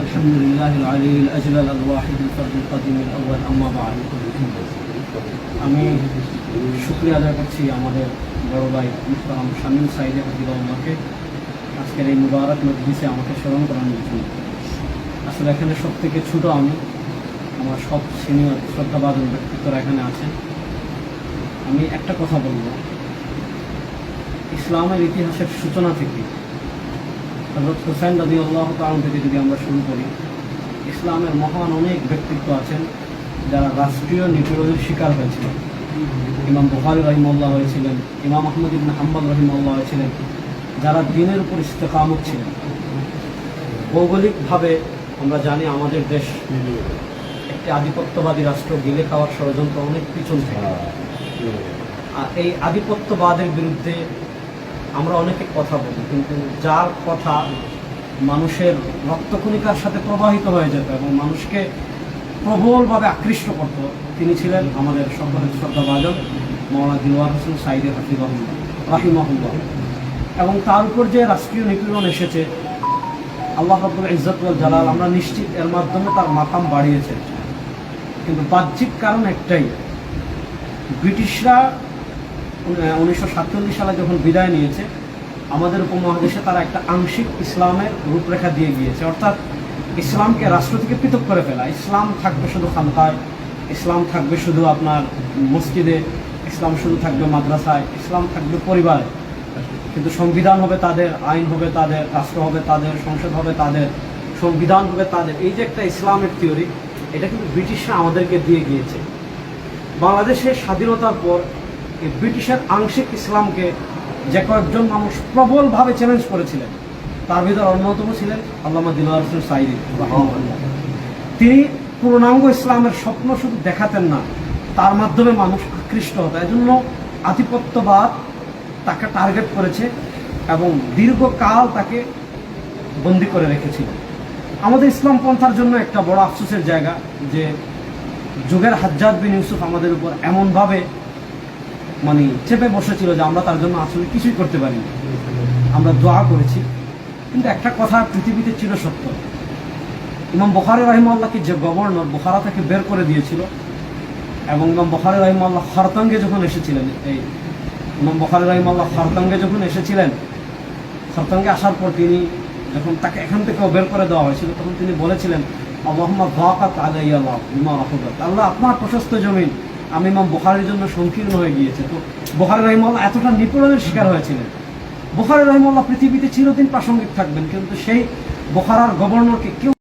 الحمد لله العلي الأجلل الواحد الفرد القديم الأول أما بعد আমি শুক্রিয়া আদায় করছি আমাদের বড় ভাই মুখতারাম শামীম সাইদে হাফিদুল্লাহকে আজকের এই মুবারক মজলিসে আমাকে স্মরণ করানোর জন্য আসলে এখানে সব থেকে ছোটো আমি আমার সব সিনিয়র শ্রদ্ধাবাদন ব্যক্তিত্বরা এখানে আছেন আমি একটা কথা বলবো ইসলামের ইতিহাসের সূচনা থেকে হজরত হুসাইন রাজি আল্লাহ কারণ থেকে যদি আমরা শুরু করি, ইসলামের মহান অনেক ব্যক্তিত্ব আছেন যারা রাষ্ট্রীয় নিপীড়নের শিকার হয়েছিল ইমাম বুখারি রহিমল্লাহ হয়েছিলেন ইমাম আহমদ ইবিন হাম্মদ রহিমল্লাহ হয়েছিলেন যারা দিনের উপর ইস্তেকামত ছিলেন। ভৌগোলিকভাবে আমরা জানি আমাদের দেশ একটি আধিপত্যবাদী রাষ্ট্র, গিলে খাওয়ার ষড়যন্ত্র অনেক পিছন থেকে। আর এই আধিপত্যবাদের বিরুদ্ধে আমরা অনেকে কথা বলি, কিন্তু যার কথা মানুষের রক্তকণিকার সাথে প্রবাহিত হয়ে যেত এবং মানুষকে প্রবলভাবে আকৃষ্ট করত, তিনি ছিলেন আমাদের সকলের শ্রদ্ধাভাজন মৌলানা দিলওয়ার হোসেন সাইদে হাফিবাহুল্লাহ রাহিমাহুল্লাহ। এবং তার উপর যে রাষ্ট্রীয় নিপীড়ন এসেছে, আল্লাহ রব্বুল ইজ্জতুল জালাল, আমরা নিশ্চিত এর মাধ্যমে তার মাকাম বাড়িয়েছে। কিন্তু বাহ্যিক কারণ একটাই, ব্রিটিশরা উনিশশো সাতচল্লিশ সালে যখন বিদায় নিয়েছে, আমাদের উপমহাদেশে তারা একটা আংশিক ইসলামের রূপরেখা দিয়ে গিয়েছে। অর্থাৎ ইসলামকে রাষ্ট্র থেকে পৃথক করে ফেলা। ইসলাম থাকবে শুধু খানকায়, ইসলাম থাকবে শুধু আপনার মসজিদে, ইসলাম শুধু থাকবে মাদ্রাসায়, ইসলাম থাকবে পরিবারে। কিন্তু সংবিধান হবে তাদের, আইন হবে তাদের, রাষ্ট্র হবে তাদের, সংসদ হবে তাদের, সংবিধান হবে তাদের। এই যে একটা ইসলামের থিওরি, এটা কিন্তু ব্রিটিশরা আমাদেরকে দিয়ে গিয়েছে। বাংলাদেশের স্বাধীনতার পর এই ব্রিটিশের আংশিক ইসলামকে যে কয়েকজন মানুষ প্রবলভাবে চ্যালেঞ্জ করেছিলেন, তার ভিতর অন্যতম ছিলেন আল্লামা দিলওয়ার হোসেন সাইদি। তিনি পূর্ণাঙ্গ ইসলামের স্বপ্ন শুধু দেখাতেন না, তার মাধ্যমে মানুষ আকৃষ্ট হতো এজন্য আধিপত্যবাদ তাকে টার্গেট করেছে এবং দীর্ঘকাল তাকে বন্দি করে রেখেছিল আমাদের ইসলাম পন্থার জন্য একটা বড় আফসোসের জায়গা যে যুগের হাজ্জাদ বিন ইউসুফ আমাদের উপর এমনভাবে মানে চেপে বসেছিল যে আমরা তার জন্য আসলে কিছুই করতে পারিনি। আমরা দোয়া করেছি। কিন্তু একটা কথা পৃথিবীতে ছিল সত্য। ইমাম বখারি রহিমাল্লাহকে যে গভর্নর বখারা থেকে বের করে দিয়েছিল এবং ইমাম বখারি রহিমাল্লাহ খরতাঙ্গে যখন এসেছিলেন, এই ইমাম বখারি রহিমাল্লাহ খরতাঙ্গে যখন এসেছিলেন খরতাঙ্গে আসার পর তিনি যখন তাকে এখান থেকেও বের করে দেওয়া হয়েছিল, তখন তিনি বলেছিলেন, আল্লাহম্মা ভাকাত আলাইয়াল্লাহ ইমা রাহুদাত আল্লাহ আপনার প্রশস্ত জমিন। আমি ইমাম বোখারের জন্য সংকীর্ণ হয়ে গিয়েছে। তো বোখার রহিমাল্লাহ এতটা নিপীড়নের শিকার হয়েছিলেন। বোখার রহিমল্লা পৃথিবীতে চিরদিন প্রাসঙ্গিক থাকবেন, কিন্তু সেই বোখারার গভর্নরকে কেউ